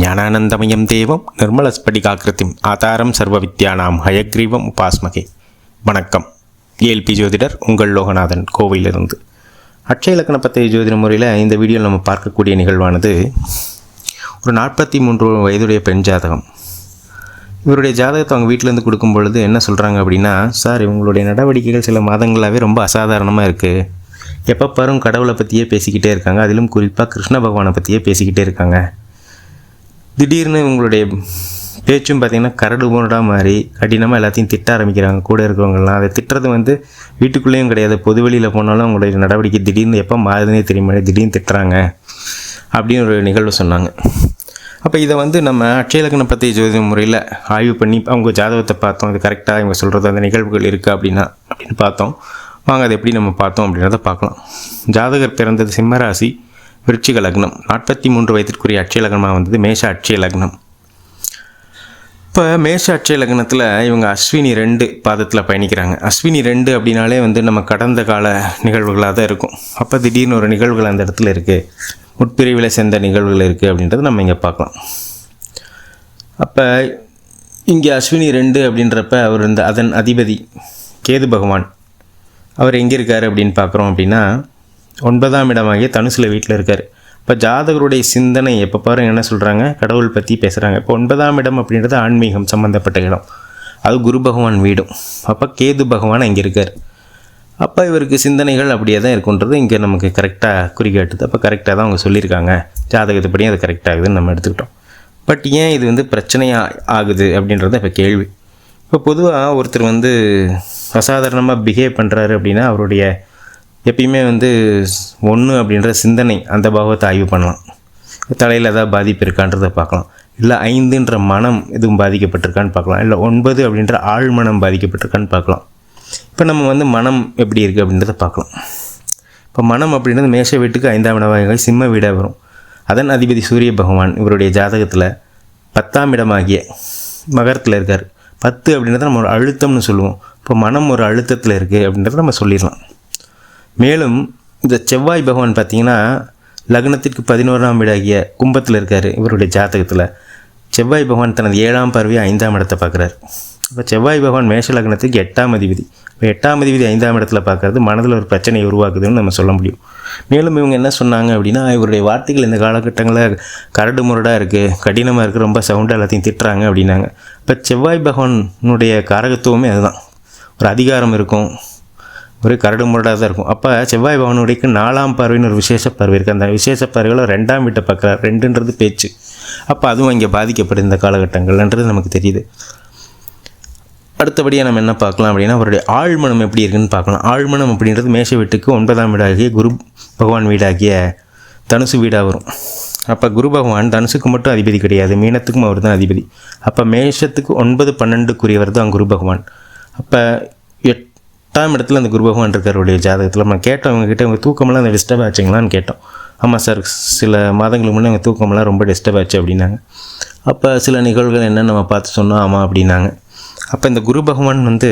ஞானானந்தமயம் தேவம் நிர்மலஸ்படிகாக்கிருத்திம் ஆதாரம் சர்வ வித்யானாம் ஹயக்ரீவம் உபாஸ்மகே. வணக்கம். ஏல்பி ஜோதிடர் உங்கள் லோகநாதன் கோவையிலிருந்து. அட்சய இலக்கண பத்திரிகை ஜோதிட முறையில் இந்த வீடியோவில் நம்ம பார்க்கக்கூடிய நிகழ்வானது ஒரு நாற்பத்தி மூன்று வயதுடைய பெண் ஜாதகம். இவருடைய ஜாதகத்தை அவங்க வீட்டிலேருந்து கொடுக்கும் பொழுது என்ன சொல்கிறாங்க அப்படின்னா சார் இவங்களுடைய நடவடிக்கைகள் சில மாதங்களாகவே ரொம்ப அசாதாரணமாக இருக்குது எப்போ பாரும் கடவுளை பற்றியே பேசிக்கிட்டே இருக்காங்க. அதிலும் குறிப்பாக கிருஷ்ண பகவானை பற்றியே பேசிக்கிட்டே இருக்காங்க. திடீர்னு உங்களுடைய பேச்சும் பார்த்திங்கன்னா கரடு முரடாக மாறி கடினமாக எல்லாத்தையும் திட்ட ஆரம்பிக்கிறாங்க. கூட இருக்கிறவங்கலாம் அதை திட்டுறது வந்து வீட்டுக்குள்ளேயும் கிடையாது. பொது வெளியில் போனாலும் அவங்களுடைய நடவடிக்கை திடீர்னு எப்போ மாறுதுன்னே தெரியுமா திடீர்னு திட்டுறாங்க. அப்படின்னு ஒரு நிகழ்வு சொன்னாங்க. அப்போ இதை வந்து நம்ம அட்சயலக்கணம் பற்றி ஜோதிட முறையில் ஆய்வு பண்ணி அவங்க ஜாதகத்தை பார்த்தோம். இது கரெக்டாக இவங்க சொல்கிறது அந்த நிகழ்வுகள் இருக்குது அப்படின்னா அப்படின்னு பார்த்தோம். வாங்க அதை எப்படி நம்ம பார்த்தோம் அப்படின்றத பார்க்கலாம். ஜாதகர் பிறந்தது சிம்மராசி விருச்சிக லக்னம். நாற்பத்தி மூன்று வயதிற்குரிய அட்சய லக்னமாக வந்தது மேஷ அட்சய லக்னம். இப்போ மேஷ அட்சய லக்னத்தில் இவங்க அஸ்வினி ரெண்டு பாதத்தில் பயணிக்கிறாங்க. அஸ்வினி ரெண்டு அப்படின்னாலே வந்து நம்ம கடந்த கால நிகழ்வுகளாக தான் இருக்கும். அப்போ திடீர்னு ஒரு நிகழ்வுகள் அந்த இடத்துல இருக்குது உட்பிரிவில் சேர்ந்த நிகழ்வுகள் இருக்குது அப்படின்றத நம்ம இங்கே பார்க்கலாம். அப்போ இங்கே அஸ்வினி ரெண்டு அப்படின்றப்ப அவர் இந்த அதன் அதிபதி கேது பகவான். அவர் எங்கே இருக்கார் அப்படின்னு பார்க்குறோம் அப்படின்னா ஒன்பதாம் இடமாகிய தனுசில் வீட்டில் இருக்கார். இப்போ ஜாதகருடைய சிந்தனை எப்போ பாருங்க என்ன சொல்கிறாங்க கடவுள் பற்றி பேசுகிறாங்க இப்போ ஒன்பதாம் இடம் அப்படின்றது ஆன்மீகம் சம்மந்தப்பட்ட இடம். அது குரு பகவான் வீடும். அப்போ கேது பகவான் அங்கே இருக்கார். அப்போ இவருக்கு சிந்தனைகள் அப்படியே தான் இருக்குன்றது இங்கே நமக்கு கரெக்டாக குறிக்காட்டுது அப்போ கரெக்டாக தான் அவங்க சொல்லியிருக்காங்க. ஜாதகத்துப்படி அது கரெக்டாகுதுன்னு நம்ம எடுத்துக்கிட்டோம். பட் ஏன் இது வந்து பிரச்சனையாக ஆகுது அப்படின்றத இப்போ கேள்வி. இப்போ பொதுவாக ஒருத்தர் வந்து அசாதாரணமாக பிஹேவ் பண்ணுறாரு அப்படின்னா அவருடைய எப்பயுமே வந்து ஒன்று அப்படின்ற சிந்தனை அந்த பாவத்தை ஆய்வு பண்ணலாம். தலையில் ஏதாவது பாதிப்பு இருக்கான்றதை பார்க்கலாம். இல்லை ஐந்துன்ற மனம் எதுவும் பாதிக்கப்பட்டிருக்கான்னு பார்க்கலாம். இல்லை ஒன்பது அப்படின்ற ஆழ் மனம் பாதிக்கப்பட்டிருக்கான்னு பார்க்கலாம். இப்போ நம்ம வந்து மனம் எப்படி இருக்குது அப்படின்றத பார்க்கலாம். இப்போ மனம் அப்படின்றது மேஷ வீட்டுக்கு ஐந்தாம் இடமாக சிம்ம வீடாக வரும். அதன் அதிபதி சூரிய பகவான் இவருடைய ஜாதகத்தில் பத்தாம் இடமாகிய மகரத்தில் இருக்கார். பத்து அப்படின்றத நம்ம ஒரு அழுத்தம்னு சொல்லுவோம். இப்போ மனம் ஒரு அழுத்தத்தில் இருக்குது அப்படின்றத நம்ம சொல்லிடலாம். மேலும் இந்த செவ்வாய் பகவான் பார்த்தீங்கன்னா லக்னத்திற்கு பதினோராம் வீடாகிய கும்பத்தில் இருக்கார் இவருடைய ஜாதகத்தில். செவ்வாய் பகவான் தனது ஏழாம் பார்வையை ஐந்தாம் இடத்தை பார்க்குறாரு. இப்போ செவ்வாய் பகவான் மேஷ லக்னத்துக்கு எட்டாம் அதிபதி. இப்போ எட்டாம் அதிபதி ஐந்தாம் இடத்துல பார்க்கறது மனதில் ஒரு பிரச்சனையை உருவாக்குதுன்னு நம்ம சொல்ல முடியும். மேலும் இவங்க என்ன சொன்னாங்க அப்படின்னா இவருடைய வார்த்தைகள் இந்த காலகட்டங்களில் கரடு முரடாக இருக்குது கடினமாக இருக்குது ரொம்ப சவுண்டாக எல்லாத்தையும் திட்டுறாங்க அப்படின்னாங்க. இப்போ செவ்வாய் பகவானுடைய காரகத்துவமே அதுதான். ஒரு அதிகாரம் இருக்கும் ஒரு கரடு முரடாக தான் இருக்கும். அப்போ செவ்வாய் பவனுடைக்கு நாலாம் பார்வைன்னு ஒரு விசேஷ பார்வை இருக்குது அந்த விசேஷ பார்வையில் ரெண்டாம் வீட்டை பார்க்குறார். ரெண்டுன்றது பேச்சு. அப்போ அதுவும் இங்கே பாதிக்கப்படுது இந்த காலகட்டங்கள்ன்றது நமக்கு தெரியுது. அடுத்தபடியாக நம்ம என்ன பார்க்கலாம் அப்படின்னா அவருடைய ஆழ்மனம் எப்படி இருக்குன்னு பார்க்கலாம். ஆழ்மனம் அப்படின்றது மேஷ வீட்டுக்கு ஒன்பதாம் வீடாகிய குரு பகவான் வீடாகிய தனுசு வீடாக வரும். அப்போ குரு பகவான் தனுசுக்கு மட்டும் அதிபதி கிடையாது. மீனத்துக்கும் அவர் தான் அதிபதி. அப்போ மேஷத்துக்கு ஒன்பது பன்னெண்டுக்குரியவர் தான் குரு பகவான். அப்போ எட்டாம் இடத்துல அந்த குரு பகவான் இருக்காருடைய ஜாதகத்தில். நம்ம கேட்டோம் அவங்க அவங்க தூக்கமெல்லாம் அந்த டிஸ்டர்ப் ஆச்சுங்களான்னு கேட்டோம். ஆமாம் சார் சில மாதங்களுக்கு முன்னே எங்கள் தூக்கமெல்லாம் ரொம்ப டிஸ்டர்ப் ஆச்சு அப்படின்னாங்க. அப்போ சில நிகழ்வுகள் என்ன நம்ம பார்த்து சொன்னோம் ஆமாம் அப்படின்னாங்க. அப்போ இந்த குரு பகவான் வந்து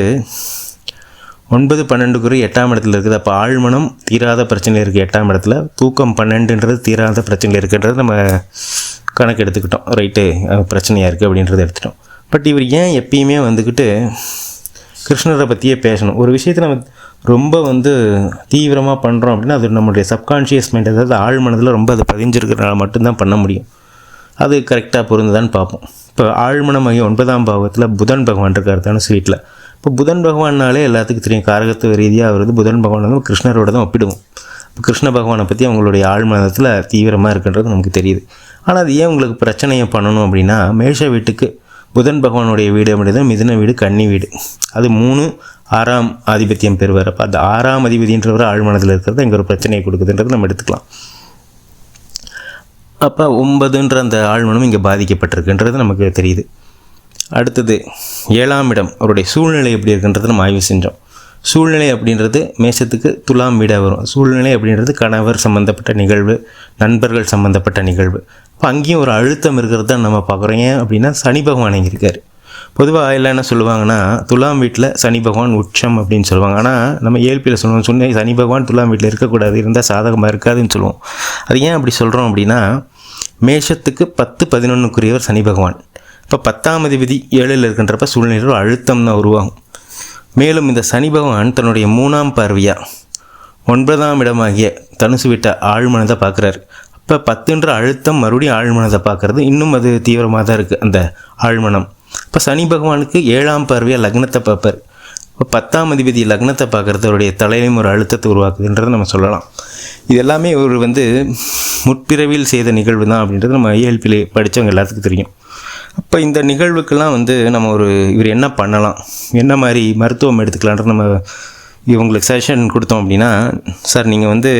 ஒன்பது பன்னெண்டு குரு எட்டாம் இடத்துல இருக்குது. அப்போ ஆழ்மனம் தீராத பிரச்சனை இருக்குது எட்டாம் இடத்துல. தூக்கம் பன்னெண்டுன்றது தீராத பிரச்சனை இருக்குன்றது நம்ம கணக்கு எடுத்துக்கிட்டோம். ரைட்டு பிரச்சனையாக இருக்குது அப்படின்றத எடுத்துட்டோம். பட் இவர் ஏன் எப்பயுமே வந்துக்கிட்டு கிருஷ்ணரை பற்றியே பேசணும். ஒரு விஷயத்தை நம்ம ரொம்ப வந்து தீவிரமாக பண்ணுறோம் அப்படின்னா அது நம்மளுடைய சப்கான்ஷியஸ் மைண்ட் அதாவது ஆழ் மனதில் ரொம்ப அது பதிஞ்சிருக்கிறனால மட்டும்தான் பண்ண முடியும். அது கரெக்டாக பொருந்துதான்னு பார்ப்போம். இப்போ ஆழ்மன மையம் ஒன்பதாம் பாகத்தில் புதன் பகவான் இருக்கார் தானே ஸ்வீட்டில் இப்போ புதன் பகவான்னாலே எல்லாத்துக்கும் தெரியும். காரகத்துவ ரீதியாக அவர் வந்து புதன் பகவான் வந்து கிருஷ்ணரோட தான் ஒப்பிடுவோம். இப்போ கிருஷ்ண பகவானை பற்றி அவங்களுடைய ஆழ்மனத்தில் தீவிரமாக இருக்குன்றது நமக்கு தெரியுது. ஆனால் அது ஏன் உங்களுக்கு பிரச்சனையை பண்ணணும் அப்படின்னா மேஷ வீட்டுக்கு புதன் பகவானுடைய வீடு அப்படின்றது மிதுன வீடு கன்னி வீடு. அது மூணு ஆறாம் ஆதிபத்தியம் பெறுவார் அப்போ அந்த ஆறாம் அதிபதின்றவர் ஆழ்மனத்தில் இருக்கிறது இங்கே ஒரு பிரச்சனையை கொடுக்குதுன்றது நம்ம எடுத்துக்கலாம். அப்போ ஒன்பதுன்ற அந்த ஆழ்மனம் இங்கே பாதிக்கப்பட்டிருக்குன்றது நமக்கு தெரியுது. அடுத்தது ஏழாம் இடம் அவருடைய சூழ்நிலை எப்படி இருக்குன்றதை நம்ம ஆய்வு செஞ்சோம். சூழ்நிலை அப்படின்றது மேஷத்துக்கு துலாம் வீடாக வரும். சூழ்நிலை அப்படின்றது கணவர் சம்மந்தப்பட்ட நிகழ்வு நண்பர்கள் சம்மந்தப்பட்ட நிகழ்வு. இப்போ அங்கேயும் ஒரு அழுத்தம் இருக்கிறது தான் நம்ம பார்க்குறோம். ஏன் அப்படின்னா சனி பகவான் இங்கே இருக்கார். பொதுவாக எல்லாம் என்ன சொல்லுவாங்கன்னா துலாம் வீட்டில் சனி பகவான் உச்சம் அப்படின்னு சொல்லுவாங்க. ஆனால் நம்ம ஏழ்பியில் சொல்லுவோம் சொன்ன சனி பகவான் துலாம் வீட்டில் இருக்கக்கூடாது இருந்தால் சாதகமாக இருக்காதுன்னு சொல்லுவோம். அது ஏன் அப்படி சொல்கிறோம் அப்படின்னா மேஷத்துக்கு பத்து பதினொன்றுக்குரியவர் சனி பகவான். இப்போ பத்தாம் அதிபதி ஏழில் இருக்கின்றப்ப சூழ்நிலையில் ஒரு அழுத்தம் தான் உருவாகும். மேலும் இந்த சனி பகவான் தன்னுடைய மூணாம் பார்வையாக ஒன்பதாம் இடமாகிய தனுசு விட்ட ஆழ்மனதை பார்க்குறாரு. அப்போ பத்துன்ற அழுத்தம் மறுபடியும் ஆழ்மனதை பார்க்குறது. இன்னும் அது தீவிரமாக தான் இருக்குது அந்த ஆழ்மனம். இப்போ சனி பகவானுக்கு ஏழாம் பார்வையாக லக்னத்தை பார்ப்பார். இப்போ பத்தாம் அதிபதி லக்னத்தை பார்க்குறது அவருடைய தலையிலும் ஒரு அழுத்தத்தை உருவாக்குதுன்றதை நம்ம சொல்லலாம். இது எல்லாமே ஒரு வந்து முற்பிறவியில் செய்த நிகழ்வு தான் அப்படின்றது நம்ம ஐஎல்பியில் படித்தவங்க எல்லாத்துக்கும் தெரியும். அப்போ இந்த நிகழ்வுக்கெல்லாம் வந்து நம்ம ஒரு இவர் என்ன பண்ணலாம்? என்ன மாதிரி மருத்துவம் எடுத்துக்கலான்ற நம்ம இவங்களுக்கு செஷன் கொடுத்தோம் அப்படின்னா சார் நீங்கள் வந்து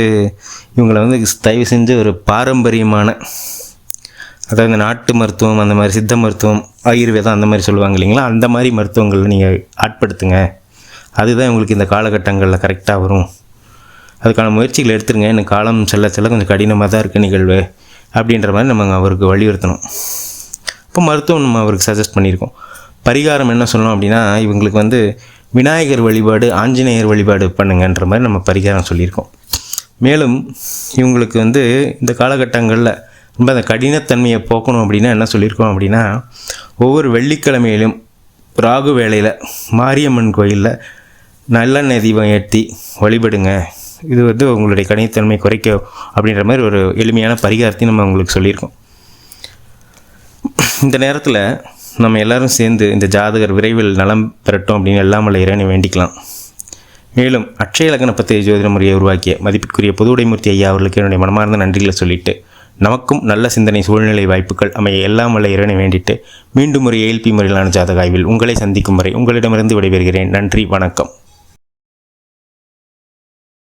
இவங்களை வந்து தயவு செஞ்சு ஒரு பாரம்பரியமான அதாவது நாட்டு மருத்துவம் அந்த மாதிரி சித்த மருத்துவம் ஆயுர்வேதம் அந்த மாதிரி சொல்லுவாங்க இல்லைங்களா? அந்த மாதிரி மருத்துவங்களை நீங்கள் ஆட்படுத்துங்க. அதுதான் உங்களுக்கு இந்த காலகட்டங்களில் கரெக்டாக வரும். அதுக்கான முயற்சிகள் எடுத்துருங்க. எனக்கு காலம் செல்ல செல்ல கொஞ்சம் கடினமாக தான் இருக்குது நிகழ்வு. அப்படின்ற மாதிரி நம்ம அவருக்கு வலியுறுத்தணும். இப்போ மருத்துவம் நம்ம அவருக்கு சஜஸ்ட் பண்ணியிருக்கோம். பரிகாரம் என்ன சொல்லணும் அப்படின்னா இவங்களுக்கு வந்து விநாயகர் வழிபாடு ஆஞ்சநேயர் வழிபாடு பண்ணுங்கன்ற மாதிரி நம்ம பரிகாரம் சொல்லியிருக்கோம். மேலும் இவங்களுக்கு வந்து இந்த காலகட்டங்களில் ரொம்ப அந்த கடினத்தன்மையை போக்கணும் அப்படின்னா என்ன சொல்லியிருக்கோம் அப்படின்னா ஒவ்வொரு வெள்ளிக்கிழமையிலும் ராகு வேளையில் மாரியம்மன் கோயிலில் நல்லெண்ணெய் தீபம் ஏற்றி வழிபடுங்க. இது வந்து உங்களுடைய கடினத்தன்மை குறைக்க அப்படின்ற மாதிரி ஒரு எளிமையான பரிகாரத்தையும் நம்ம உங்களுக்கு சொல்லியிருக்கோம். இந்த நேரத்தில் நம்ம எல்லாரும் சேர்ந்து இந்த ஜாதகர் விரைவில் நலம் பெறட்டும் அப்படின்னு எல்லாம் வல்ல இறைவனை வேண்டிக்கலாம். மேலும் அட்சய லக்ன பத்திய ஜோதிட முறையை உருவாக்கிய மதிப்பிற்குரிய பொதுவுடைமூர்த்தி ஐயா அவர்களுக்கு என்னுடைய மனமார்ந்த நன்றிகளை சொல்லிட்டு நமக்கும் நல்ல சிந்தனை சூழ்நிலை வாய்ப்புகள் அமைய எல்லாம் வல்ல இறைவனை வேண்டிட்டு மீண்டும் ஒரு ஏல்பி முறையிலான ஜாதக ஆய்வில் உங்களை சந்திக்கும் வரை உங்களிடமிருந்து விடைபெறுகிறேன். நன்றி வணக்கம்.